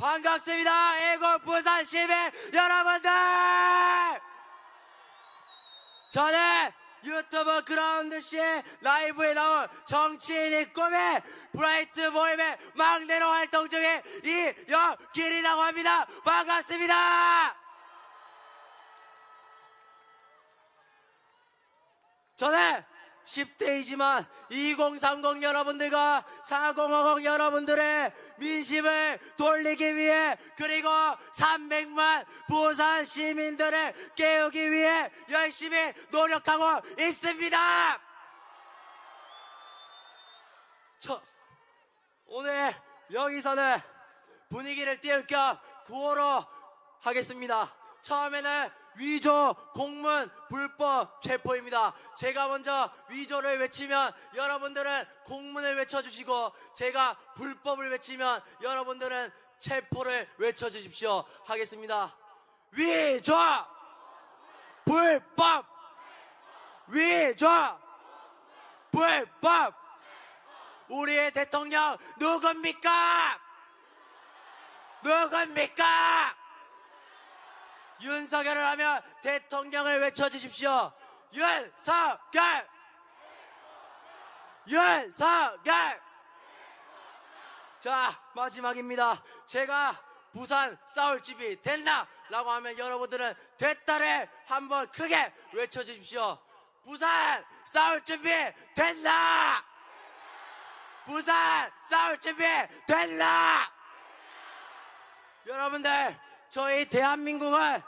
반갑습니다. 애고 부산 시민 여러분들! 저는 유튜브 그라운드씨 라이브에 나온 정치인이 꿈의 브라이트 모임의 막내로 활동 중인 이영길이라고 합니다. 반갑습니다. 저는 10대이지만 2030 여러분들과 4050 여러분들의 민심을 돌리기 위해 그리고 300만 부산 시민들을 깨우기 위해 열심히 노력하고 있습니다. 저 오늘 여기서는 분위기를 띄울 겸 구호로 하겠습니다. 처음에는 위조 공문 불법 체포입니다. 제가 먼저 위조를 외치면 여러분들은 공문을 외쳐주시고 제가 불법을 외치면 여러분들은 체포를 외쳐주십시오. 하겠습니다. 위조 불법 위조 불법 우리의 대통령 누굽니까? 누굽니까? 윤석열을 하면 대통령을 외쳐주십시오. 윤석열! 윤석열! 자, 마지막입니다. 제가 부산 싸울 집이 됐나? 라고 하면 여러분들은 됐다를 한번 크게 외쳐주십시오. 부산 싸울 준비 됐나? 부산 싸울 준비 됐나? 여러분들, 저희 대한민국은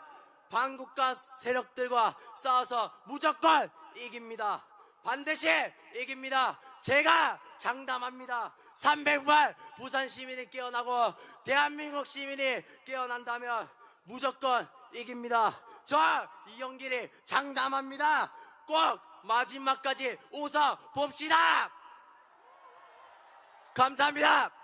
반국가 세력들과 싸워서 무조건 이깁니다. 반드시 이깁니다. 제가 장담합니다. 300만 부산 시민이 깨어나고 대한민국 시민이 깨어난다면 무조건 이깁니다. 저 이영길이 장담합니다. 꼭 마지막까지 웃어 봅시다. 감사합니다.